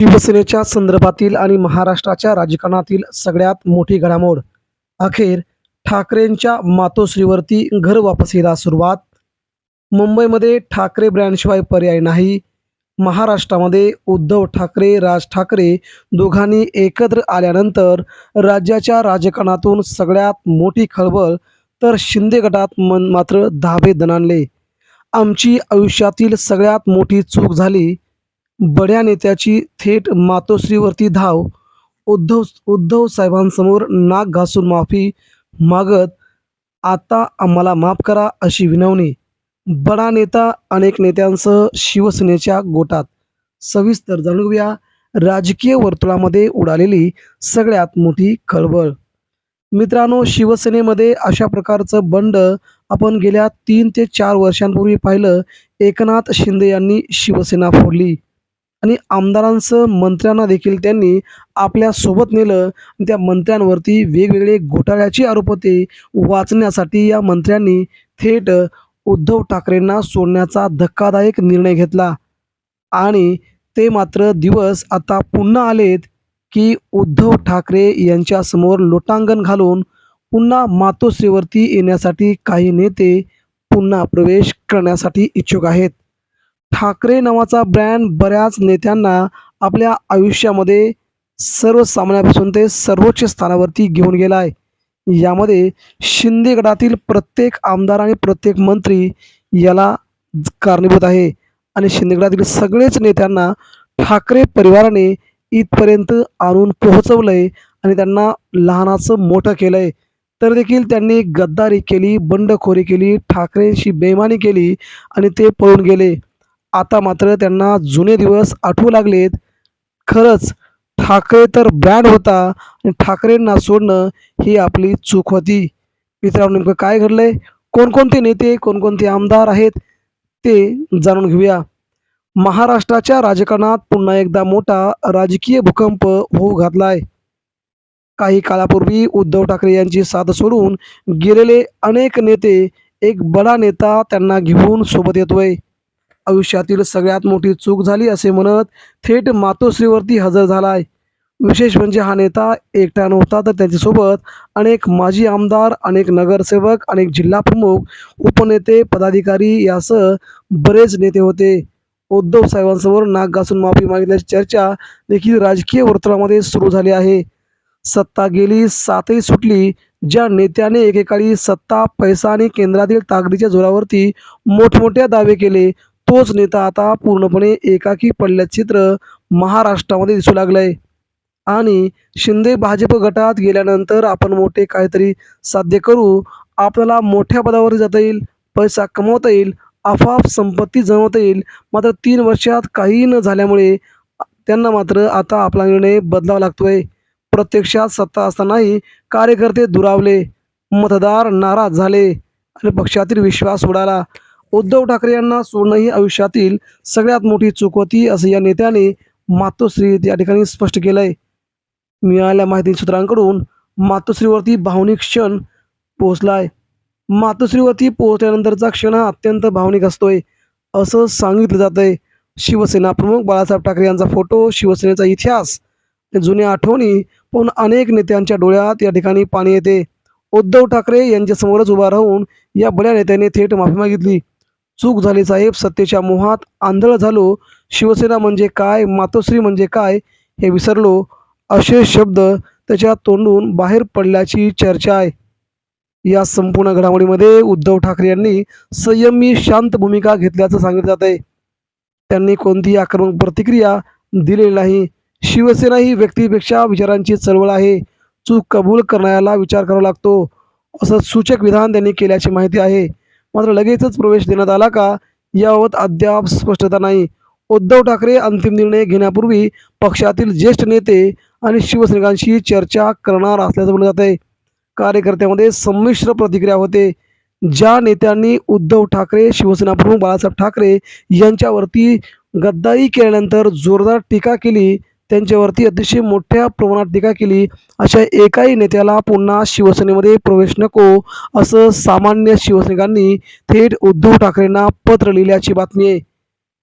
शिवसेनेच्या संदर्भातील आणि महाराष्ट्राच्या राजकारणातील सगळ्यात मोठी घडामोड. अखेर ठाकरेंच्या मातोश्रीवरती घर वापसीला सुरुवात. मुंबईमध्ये ठाकरे ब्रँडशिवाय पर्याय नाही. महाराष्ट्रामध्ये उद्धव ठाकरे राज ठाकरे दोघांनी एकत्र आल्यानंतर राज्याच्या राजकारणातून सगळ्यात मोठी खळबळ तर शिंदे गटात मन मात्र धाबे दणाणले. आमची आयुष्यातील सगळ्यात मोठी चूक झाली बड्या नेत्याची थेट मातोश्रीवरती धाव. उद्धव उद्धव साहेबांसमोर नाक घासून माफी मागत आता आम्हाला माफ करा अशी विनवणी. बडा नेता अनेक नेत्यांसह शिवसेनेच्या गोटात. सविस्तर जाणून घेऊया राजकीय वर्तुळामध्ये उडालेली सगळ्यात मोठी खळबळ. मित्रांनो शिवसेनेमध्ये अशा प्रकारचं बंड आपण गेल्या तीन ते चार वर्षांपूर्वी पाहिलं. एकनाथ शिंदे यांनी शिवसेना फोडली. आणि आमदारांसह मंत्र्यांना देखील त्यांनी आपल्यासोबत नेलं. आणि त्या मंत्र्यांवरती वेगवेगळे घोटाळ्याचे आरोप होते. वाचण्यासाठी या मंत्र्यांनी थेट उद्धव ठाकरेंना सोडण्याचा धक्कादायक निर्णय घेतला. आणि ते मात्र दिवस आता पुन्हा आलेत की उद्धव ठाकरे यांच्यासमोर लोटांगण घालून पुन्हा मातोश्रीवरती येण्यासाठी काही नेते पुन्हा प्रवेश करण्यासाठी इच्छुक आहेत. ठाकरे नावाचा ब्रँड बऱ्याच नेत्यांना आपल्या आयुष्यामध्ये सर्वसामान्यापासून ते सर्वोच्च स्थानावरती घेऊन गेला आहे. यामध्ये शिंदे गटातील प्रत्येक आमदार आणि प्रत्येक मंत्री याला कारणीभूत आहे आणि शिंदे गटातील सगळेच नेत्यांना ठाकरे परिवाराने इथपर्यंत आणून पोहोचवलंय आणि त्यांना लहानाचं मोठं केलंय. तर देखील त्यांनी गद्दारी केली बंडखोरी केली ठाकरेंशी बेमानी केली आणि ते पळून गेले. आता मात्र त्यांना जुने दिवस आठवू लागलेत. खरंच ठाकरे तर ब्रँड होता आणि ठाकरेंना सोडणं ही आपली चूक होती. मित्रांनो नेमकं काय घडलं आहे कोणकोणते नेते कोणकोणते आमदार आहेत ते जाणून घेऊया. महाराष्ट्राच्या राजकारणात पुन्हा एकदा मोठा राजकीय भूकंप होऊ घातलाय. काही काळापूर्वी उद्धव ठाकरे यांची साथ सोडून गेलेले अनेक नेते एक बडा नेता त्यांना घेऊन सोबत येतोय. आयुष्यातील सगळ्यात मोठी चूक झाली असे म्हणत थेट मातोश्रीवरती हजर झालाय. विशेष म्हणजे हा नेता एकटा नव्हता तर त्याच्यासोबत अनेक माजी आमदार अनेक नगरसेवक अनेक जिल्हा प्रमुख उपनेते पदाधिकारी यासह बरेच नेते होते. उद्धव साहेबांसमोर नाक घासून माफी मागितल्याची चर्चा देखील राजकीय वर्तुळामध्ये सुरू झाली आहे. सत्ता गेली सातही सुटली ज्या नेत्याने एकेकाळी सत्ता पैसा आणि केंद्रातील ताकदीच्या जोरावरती मोठमोठ्या दावे केले तोच नेता आता पूर्णपणे एकाकी पडल्याचे चित्र महाराष्ट्रामध्ये दिसू लागलंय. आणि शिंदे भाजप गटात गेल्यानंतर आपण मोठे काहीतरी साध्य करू. आपल्याला मोठ्या पदावर जाता येईल पैसा कमवता येईल आफाप संपत्ती जमवता येईल. मात्र तीन वर्षात काही न झाल्यामुळे त्यांना मात्र आता आपला निर्णय बदलावा लागतोय. प्रत्यक्षात सत्ता असतानाही कार्यकर्ते दुरावले मतदार नाराज झाले आणि पक्षातील विश्वास उडाला. उद्धव ठाकरे यांना सोडणं ही आयुष्यातील सगळ्यात मोठी चूक होती असं या नेत्याने मातोश्री या ठिकाणी स्पष्ट केलंय. मिळालेल्या माहिती सूत्रांकडून मातोश्रीवरती भावनिक क्षण पोहोचलाय. मातोश्रीवरती पोहोचल्यानंतरचा क्षण हा अत्यंत भावनिक असतोय असं सांगितलं जातंय. शिवसेना प्रमुख बाळासाहेब ठाकरे यांचा फोटो शिवसेनेचा इतिहास जुन्या आठवणी पण अनेक नेत्यांच्या डोळ्यात या ठिकाणी पाणी येते. उद्धव ठाकरे यांच्यासमोरच उभा राहून या बड्या नेत्याने थेट माफी मागितली. चूक झाली साहेब सत्तेच्या मोहात आंधळ झालो. शिवसेना म्हणजे काय मातोश्री म्हणजे काय हे विसरलो. असे शब्द त्याच्या तोंडून बाहेर पडल्याची चर्चा आहे. या संपूर्ण घडामोडीमध्ये उद्धव ठाकरे यांनी संयमी शांत भूमिका घेतल्याचं सांगितलं जात आहे त्यांनी कोणतीही आक्रमक प्रतिक्रिया दिलेली नाही. शिवसेना ही व्यक्तीपेक्षा विचारांची चळवळ आहे. चूक कबूल करणाऱ्याला विचार करावा लागतो. असं सूचक विधान त्यांनी केल्याची माहिती आहे. मात्र लगेचच प्रवेश देण्यात आला का? याबाबत अद्याप स्पष्टता नाही. उद्धव ठाकरे अंतिम निर्णय घेण्यापूर्वी पक्षातील ज्येष्ठ नेते आणि शिवसैनिकांशी चर्चा करणार असल्याचं बोललं जात आहे कार्यकर्त्यामध्ये संमिश्र प्रतिक्रिया होते. ज्या नेत्यांनी उद्धव ठाकरे शिवसेना प्रमुख बाळासाहेब ठाकरे यांच्यावरती गद्दारी केल्यानंतर जोरदार टीका केली त्यांच्यावरती अतिशय मोठ्या प्रमाणात टीका केली. अशा एकाही नेत्याला पुन्हा शिवसेनेमध्ये प्रवेश नको असं सामान्य शिवसैनिकांनी थेट उद्धव ठाकरेंना पत्र लिहिल्याची बातमी आहे.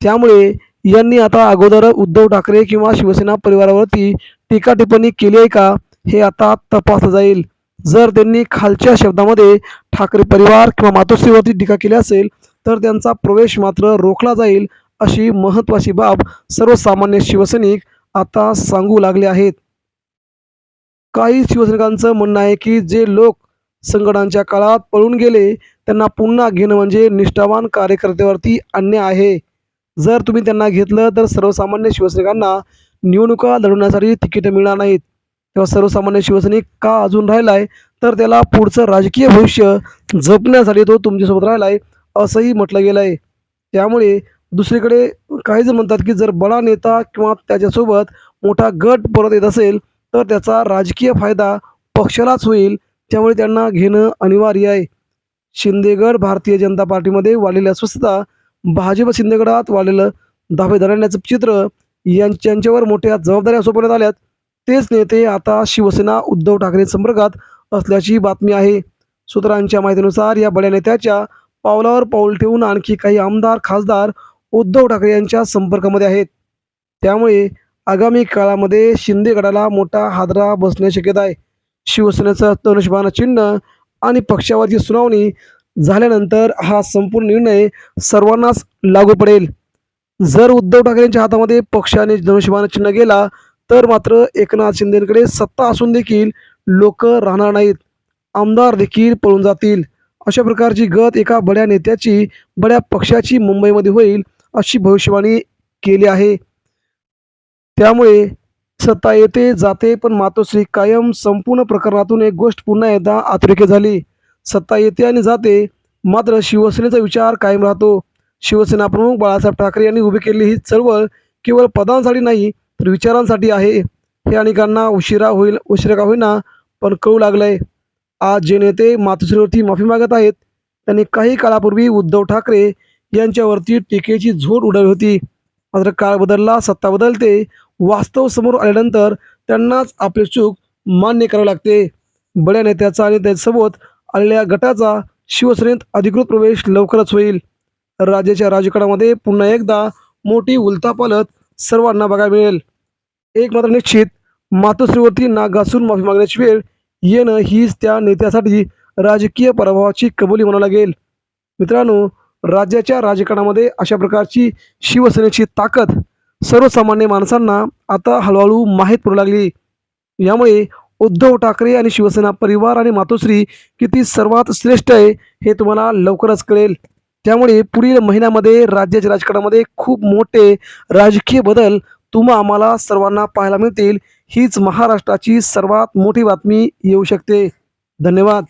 त्यामुळे यांनी आता अगोदर उद्धव ठाकरे किंवा शिवसेना परिवारावरती टीका टिप्पणी केली आहे का हे आता तपासलं जाईल. जर त्यांनी खालच्या शब्दामध्ये ठाकरे परिवार किंवा मातोश्रीवरती टीका केली असेल तर त्यांचा प्रवेश मात्र रोखला जाईल अशी महत्त्वाची बाब सर्वसामान्य शिवसैनिक आता सांगू लागले आहेत. काही शिवसैनिकांचं म्हणणं आहे की जे लोक संकटांच्या काळात पळून गेले त्यांना पुन्हा घेणं म्हणजे निष्ठावान कार्यकर्त्यावरती अन्याय आहे. जर तुम्ही त्यांना घेतलं तर सर्वसामान्य शिवसैनिकांना निवडणुका लढवण्यासाठी तिकीट मिळणार नाहीत. तेव्हा सर्वसामान्य शिवसैनिक का अजून राहिलाय? तर त्याला पुढचं राजकीय भविष्य जपण्यासाठी तो तुमच्यासोबत राहिलाय असंही म्हटलं गेलं आहे त्यामुळे दुसरीकडे काही जण म्हणतात की जर बडा नेता किंवा त्याच्यासोबत मोठा गट परत येत असेल तर त्याचा राजकीय फायदा पक्षालाच होईल. त्यामुळे त्यांना घेणं अनिवार्य आहे. शिंदेगड भारतीय जनता पार्टीमध्ये वाढलेली अस्वस्थता भाजप शिंदेगडात वाढलेलं दावे धरण्याचं चित्र यांच्यावर मोठ्या जबाबदाऱ्या सोपवण्यात आल्यात. तेच नेते आता शिवसेना उद्धव ठाकरे संपर्कात असल्याची बातमी आहे. सूत्रांच्या माहितीनुसार या बड्या नेत्याच्या पावलावर पाऊल ठेवून आणखी काही आमदार खासदार उद्धव ठाकरे यांच्या संपर्कामध्ये आहेत. त्यामुळे आगामी काळामध्ये शिंदे गटाला मोठा हादरा बसण्याची शक्यता आहे. शिवसेनेचं धनुष्यबाण चिन्ह आणि पक्षावरची सुनावणी झाल्यानंतर हा संपूर्ण निर्णय सर्वांनाच लागू पडेल. जर उद्धव ठाकरेंच्या हातामध्ये पक्षाने धनुष्यबाण चिन्ह गेला तर मात्र एकनाथ शिंदेकडे सत्ता असून देखील लोक राहणार नाहीत. आमदार देखील पळून जातील. अशा प्रकारची गत एका बड्या नेत्याची बड्या पक्षाची मुंबईमध्ये होईल. अशी भविष्यवाणी केली आहे. त्यामुळे सत्ता येते जाते पण मातोश्री कायम संपूर्ण प्रकरणातून एक गोष्ट पुन्हा एकदा अतिरेकी झाली. सत्ता येते आणि जाते मात्र शिवसेनेचा विचार कायम राहतो. शिवसेना प्रमुख बाळासाहेब ठाकरे यांनी उभी केलेली ही चळवळ केवळ पदांसाठी नाही तर विचारांसाठी आहे. हे अनेकांना उशिरा होईल उशिरा का होईना पण कळू लागलंय. आज जे नेते मातोश्रीवरती माफी मागत आहेत त्यांनी काही काळापूर्वी उद्धव ठाकरे यांच्यावरती टीकेची झोड उडवली होती. मात्र काळ बदलला सत्ता बदलते. वास्तव समोर आल्यानंतर त्यांनाच आपली चूक मान्य करावी लागते. बड्या नेत्याचा आणि त्याच्यासोबत आलेल्या गटाचा शिवसेनेत अधिकृत प्रवेश लवकरच होईल. राज्याच्या राजकारणामध्ये पुन्हा एकदा मोठी उलथापालत सर्वांना बघायला मिळेल. एक मात्र निश्चित मातोश्रीवरती नाक घासून माफी मागण्याची वेळ येणं हीच त्या नेत्यासाठी राजकीय पराभवाची कबुली म्हणावं लागेल. मित्रांनो राज्याच्या राजकारणामध्ये अशा प्रकारची शिवसेनेची ताकद सर्वसामान्य माणसांना आता हळूहळू माहीत पडू लागली. यामुळे उद्धव ठाकरे आणि शिवसेना परिवार आणि मातोश्री किती सर्वात श्रेष्ठ आहे हे तुम्हाला लवकरच कळेल. त्यामुळे पुढील महिन्यामध्ये राज्याच्या राजकारणामध्ये खूप मोठे राजकीय बदल तुम्हा आम्हाला सर्वांना पाहायला मिळतील. हीच महाराष्ट्राची सर्वात मोठी बातमी येऊ शकते. धन्यवाद.